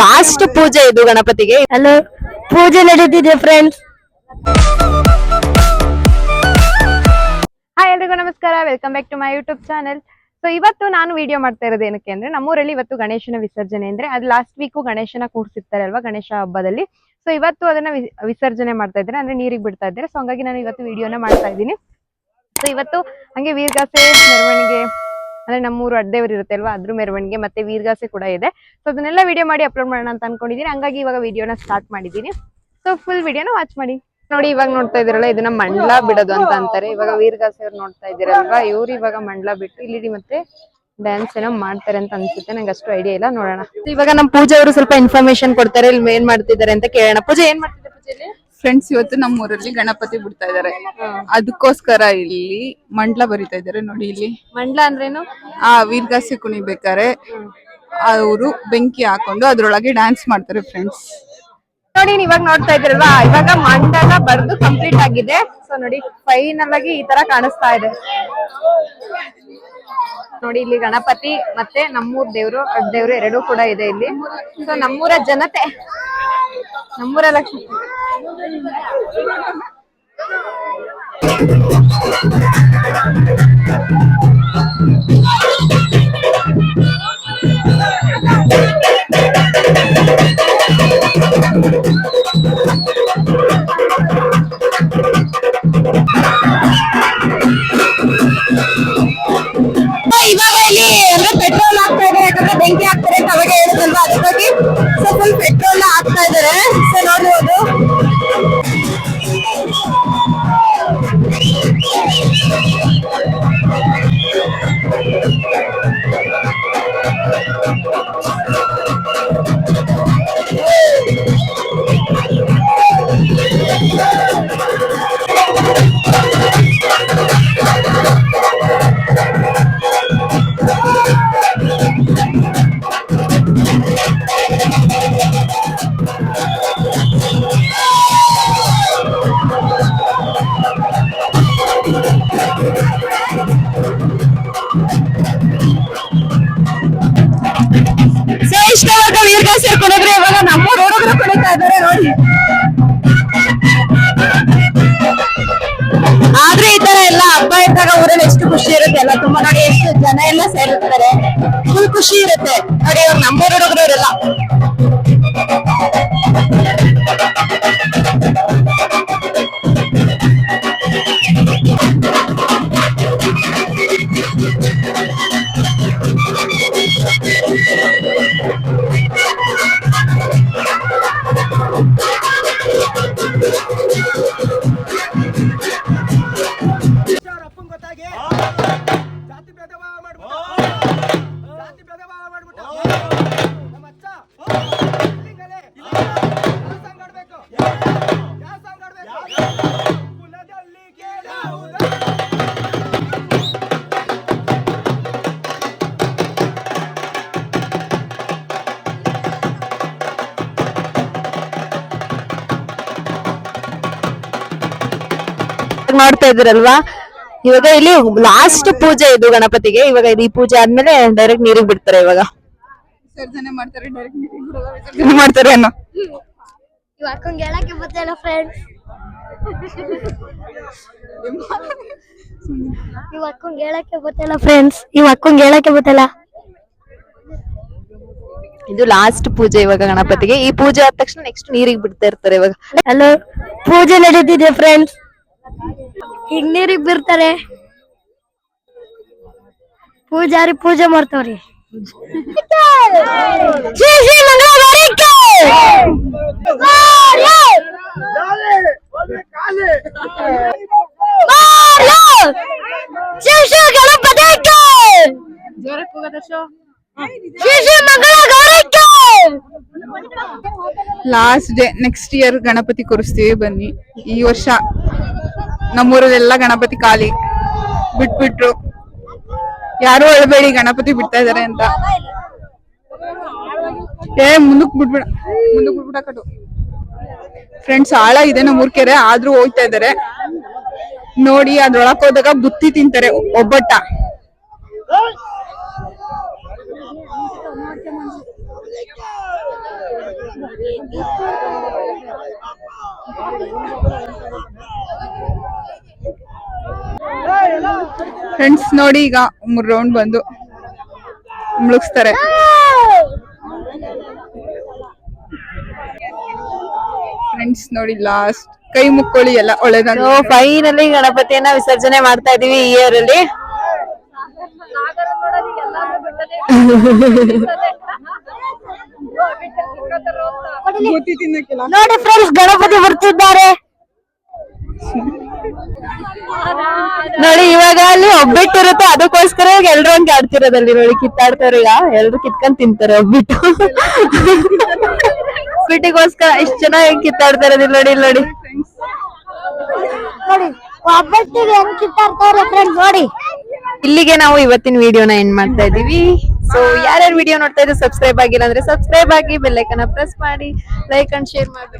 Last ಪೂಜೆ ಇದು ಗಣಪತಿಗೆ. ಹಲೋ ಪೂಜೆ ನಡೀತಿದೆ ಫ್ರೆಂಡ್ಸ್ ಹಾಯ್ ಎಲ್ರಿಗೂ ನಮಸ್ಕಾರ welcome back to my YouTube channel so ಇವತ್ತು ನಾನು ವಿಡಿಯೋ ಮಾಡ್ತಾ ಇರೋದು ಏನಕ್ಕೆ ಅಂದ್ರೆ ನಮ್ಮೂರಲ್ಲಿ ಇವತ್ತು ಗಣೇಶನ ವಿಸರ್ಜನೆ ಅಂದ್ರೆ ಅದು ಲಾಸ್ಟ್ ವೀಕು ಗಣೇಶನ ಕೂರ್ಸಿರ್ತಾರೆ ಅಲ್ವಾ ಗಣೇಶ ಹಬ್ಬದಲ್ಲಿ. ಸೊ ಇವತ್ತು ಅದನ್ನ ವಿಸರ್ಜನೆ ಮಾಡ್ತಾ ಇದ್ದಾರೆ ಅಂದ್ರೆ ನೀರಿಗೆ ಬಿಡ್ತಾ ಇದ್ದಾರೆ. ಸೊ ಹಂಗಾಗಿ ನಾನು ಇವತ್ತು ವಿಡಿಯೋನ ಮಾಡ್ತಾ ಇದ್ದೀನಿ. ಸೊ ಇವತ್ತು ಹಂಗೆ ವೀರಗಾಸೆ ಮೆರವಣಿಗೆ ಅಂದ್ರೆ ನಮ್ಮೂರು ಅಡ್ಡೇವ್ರು ಇರುತ್ತೆ ಅಲ್ವಾ? ಅದ್ರ ಮೆರವಣಿಗೆ ಮತ್ತೆ ವೀರಗಾಸೆ ಕೂಡ ಇದೆ. ಸೊ ಅದನ್ನೆಲ್ಲ ವಿಡಿಯೋ ಮಾಡಿ ಅಪ್ಲೋಡ್ ಮಾಡೋಣ ಅಂತ ಅನ್ಕೊಂಡಿದ್ದೀನಿ ಹಂಗಾಗಿ ಇವಾಗ ವಿಡಿಯೋನ ಸ್ಟಾರ್ಟ್ ಮಾಡಿದೀನಿ. ಸೊ ಫುಲ್ ವಿಡಿಯೋನ ವಾಚ್ ಮಾಡಿ. ನೋಡಿ, ಇವಾಗ ನೋಡ್ತಾ ಇದ್ರಲ್ಲ ಇದನ್ನ ಮಂಡ್ಲ ಬಿಡೋದು ಅಂತ ಅಂತಾರೆ. ಇವಾಗ ವೀರ್ಗಾಸೆ ಅವ್ರು ನೋಡ್ತಾ ಇದ್ದೀರಲ್ವಾ? ಇವ್ರು ಇವಾಗ ಮಂಡ್ಲ ಬಿಟ್ಟು ಇಲ್ಲಿ ಮತ್ತೆ ಡ್ಯಾನ್ಸ್ ಏನೋ ಮಾಡ್ತಾರೆ ಅಂತ ಅನ್ಸುತ್ತೆ. ನಂಗೆ ಅಷ್ಟು ಐಡಿಯಾ ಇಲ್ಲ. ನೋಡೋಣ. ಇವಾಗ ನಮ್ಮ ಪೂಜೆ ಅವರು ಸ್ವಲ್ಪ ಇನ್ಫಾರ್ಮೇಶನ್ ಕೊಡ್ತಾರೆ. ಇಲ್ಲಿ ಏನ್ ಮಾಡ್ತಿದ್ದಾರೆ ಅಂತ ಕೇಳೋಣ. ಪೂಜೆ, ಏನ್ ಮಾಡ್ತಿದ್ದಾರೆ ಪೂಜೆಯಲ್ಲಿ ಫ್ರೆಂಡ್ಸ್ ಇವತ್ತು ನಮ್ಮ ಊರಲ್ಲಿ ಗಣಪತಿ ಬಿಡ್ತಾ ಇದಾರೆ. ಅದಕ್ಕೋಸ್ಕರ ಇಲ್ಲಿ ಮಂಡ್ಲ ಬರಿತಾ ಇದಾರೆ ನೋಡಿ ಇಲ್ಲಿ. ಮಂಡ್ಲ ಅಂದ್ರೇನು? ಆ ವೀರ್ಗಾಸೆ ಕುಣಿಬೇಕಾರೆ. ಅವರು ಬೆಂಕಿ ಹಾಕೊಂಡು ಅದ್ರೊಳಗೆ ಡ್ಯಾನ್ಸ್ ಮಾಡ್ತಾರೆ ಫ್ರೆಂಡ್ಸ್ ನೋಡಿ ಇವಾಗ ನೋಡ್ತಾ ಇದ್ರಲ್ವಾ ಇವಾಗ ಮಂಡಲ ಬರ್ದು ಕಂಪ್ಲೀಟ್ ಆಗಿದೆ. ಸೊ ನೋಡಿ ಫೈನಲ್ ಆಗಿ ಈ ತರ ಕಾಣಿಸ್ತಾ ಇದೆ. ನೋಡಿ ಇಲ್ಲಿ ಗಣಪತಿ ಮತ್ತೆ ನಮ್ಮೂರ್ ದೇವ್ರು ಅಡ್ ದೇವ್ರು ಎರಡೂ ಕೂಡ ಇದೆ ಇಲ್ಲಿ. ಸೊ ನಮ್ಮೂರ ಜನತೆ ನಮ್ಮೂರ ಲಕ್ಷ್ಮಿ. ಇವಾಗ ಇಲ್ಲಿ ಅಂದ್ರೆ ಪೆಟ್ರೋಲ್ ಹಾಕ್ತಾ ಇದಾರೆ ಯಾಕಂದ್ರೆ ಬೆಂಕಿ ಹಾಕ್ತಾರೆ ಅಂತ ಅವಾಗ ಹೇಳಿದಲ್ವಾ ಅದಕ್ಕಾಗಿ ಸೊ ಫುಲ್ ಪೆಟ್ರೋಲ್ ಹಾಕ್ತಾ ಇದಾರೆ ಸೊ ನೋಡ್ಬೋದು ಇಷ್ಟವಾಗ ವೀರಗಾಸೆ ಕುಣಿದ್ರೆ ಇವಾಗ ನಮ್ಮ ಹುಡುಗರು ಕುಣಿತಾ ಇದಾರೆ ನೋಡಿ. ಆದ್ರೆ ಈ ತರ ಎಲ್ಲ ಹಬ್ಬ ಇದ್ದಾಗ ಊರಲ್ಲಿ ಎಷ್ಟು ಖುಷಿ ಇರುತ್ತೆ ಎಲ್ಲ ತುಂಬಾ ನೋಡಿ ಎಷ್ಟು ಜನ ಎಲ್ಲ ಸೇರಿರ್ತಾರೆ. ಫುಲ್ ಖುಷಿ ಇರುತ್ತೆ. ನೋಡಿ ಇವಾಗ ನಮ್ಮ ಹುಡುಗರು ಇವರೆಲ್ಲ. ನೋಡ್ತಾ ಇದ್ರಲ್ವಾ ಇವಾಗ ಇಲ್ಲಿ ಲಾಸ್ಟ್ ಪೂಜೆ ಇದು ಗಣಪತಿಗೆ. ಇವಾಗ ಇದು ಈ ಪೂಜೆ ಆದ್ಮೇಲೆ ಡೈರೆಕ್ಟ್ ನೀರಿಗೆ ಬಿಡ್ತಾರೆ ಇವಾಗ. ಮಾಡ್ತಾರೆ ಡೈರೆಕ್ಟ್ ವಿಸರ್ಜನೆ. ಮಾಡ್ತಾರೆ ಅನ್ನೋ ಇವ್ ಅಕ್ಕಂಗ್ ಹೇಳಕ್ಕೆ ಗೊತ್ತಿಲ್ಲ ಫ್ರೆಂಡ್ಸ್ ಇವ್ ಅಕ್ಕಂಗ್ ಹೇಳಕ್ಕೆ ಗೊತ್ತಿಲ್ಲ ಫ್ರೆಂಡ್ಸ್ ಇವ್ ಅಕ್ಕಂಗ್ ಹೇಳಕ್ಕೆ ಗೊತ್ತಿಲ್ಲ ಇದು ಲಾಸ್ಟ್ ಪೂಜೆ ಇವಾಗ ಗಣಪತಿಗೆ. ಈ ಪೂಜೆ ಆದ ತಕ್ಷಣ ನೆಕ್ಸ್ಟ್ ನೀರಿಗೆ ಬಿಡ್ತಾ ಇರ್ತಾರೆ ಇವಾಗ. ಹಲೋ ಪೂಜೆ ನಡೀತಿದೆ ಫ್ರೆಂಡ್ಸ್ ಈಗ ನೀರಿಗೆ ಬಿರ್ತಾರೆ ಪೂಜಾರಿ ಪೂಜೆ ಮಾಡ್ತಾವ್ರಿ! Last day next year Ganapati ಕೂರಿಸ್ತೀವಿ ಬನ್ನಿ. ಈ ವರ್ಷ ನಮ್ಮೂರಲ್ಲೆಲ್ಲ ಗಣಪತಿ ಖಾಲಿ. ಬಿಟ್ಬಿಟ್ರು. ಯಾರು ಅಳಬೇಡಿ ಗಣಪತಿ ಬಿಡ್ತಾ ಇದಾರೆ ಅಂತ. ಏ, ಮುಂದಕ್ ಬಿಟ್ಬಿಡ ಮುಂದಕ್ ಬಿಟ್ಬಿಡಕಟ್ಟು ಫ್ರೆಂಡ್ಸ್ ಆಳ ಇದೆ ನಮ್ಮೂರ್ ಕೆರೆ, ಆದ್ರೂ ಹೋಗ್ತಾ ಇದಾರೆ. ನೋಡಿ, ಅದ್ರೊಳಕ್ ಹೋದಾಗ ಬುತ್ತಿ ತಿಂತಾರೆ, ಒಬ್ಬಟ್ಟ. ಫ್ರೆಂಡ್ಸ್ ನೋಡಿ ಈಗ ಮೂರ್ ರೌಂಡ್ ಬಂದು ಮುಳುಗಿಸ್ತಾರೆ. ಫ್ರೆಂಡ್ಸ್ ನೋಡಿ ಲಾಸ್ಟ್ ಕೈ ಮುಕ್ಕೊಳ್ಳಿ ಎಲ್ಲ ಒಳ್ಳೇದಾಗ. ಫೈನಲಿ ಗಣಪತಿಯನ್ನ ವಿಸರ್ಜನೆ ಮಾಡ್ತಾ ಇದೀವಿ ಈ ಇಯರ್ ಅಲ್ಲಿ. ನೋಡಿ ಫ್ರೆಂಡ್ಸ್ ಗಣಪತಿ ಬರ್ತಿದ್ದಾರೆ. ನೋಡಿ ಇವಾಗ ಅಲ್ಲಿ ಒಬ್ಬಿಟ್ಟು ಇರುತ್ತೆ ಅದಕ್ಕೋಸ್ಕರ ಎಲ್ರು ಹಂಗೆ ಆಡ್ತಿರೋದಲ್ಲಿ ನೋಡಿ ಕಿತ್ತಾಡ್ತಾರೆ ಈಗ. ಎಲ್ರು ಕಿತ್ಕೊಂಡ್ ತಿಂತಾರೆ ಒಬ್ಬಿಟ್ಟು. ಒಬ್ಬಿಟ್ಟಿಗೋಸ್ಕರ ಇಷ್ಟ್ ಚೆನ್ನಾಗಿ ಕಿತ್ತಾಡ್ತಾ ಇರೋದಿಲ್ಲ ನೋಡಿ ಇಲ್ಲಿ ನೋಡಿ. ನೋಡಿ ಒಬ್ಬಟ್ಟಿಗೆ ಹೆಂಗ್ ಕಿತ್ತಾಡ್ತಾರೆ ಫ್ರೆಂಡ್ಸ್ ನೋಡಿ. ಇಲ್ಲಿಗೆ ನಾವು ಇವತ್ತಿನ ವಿಡಿಯೋನ ಏನ್ ಮಾಡ್ತಾ ಇದೀವಿ ಸೊ ಯಾರ್ಯಾರು ವಿಡಿಯೋ ನೋಡ್ತಾ ಇದ್ರೆ ಸಬ್ಸ್ಕ್ರೈಬ್ ಆಗಿಲ್ಲ ಅಂದ್ರೆ ಸಬ್ಸ್ಕ್ರೈಬ್ ಆಗಿ ಬೆಲ್ಲೈಕನ್ ಪ್ರೆಸ್ ಮಾಡಿ ಲೈಕ್ ಅಂಡ್ ಶೇರ್ ಮಾಡಿ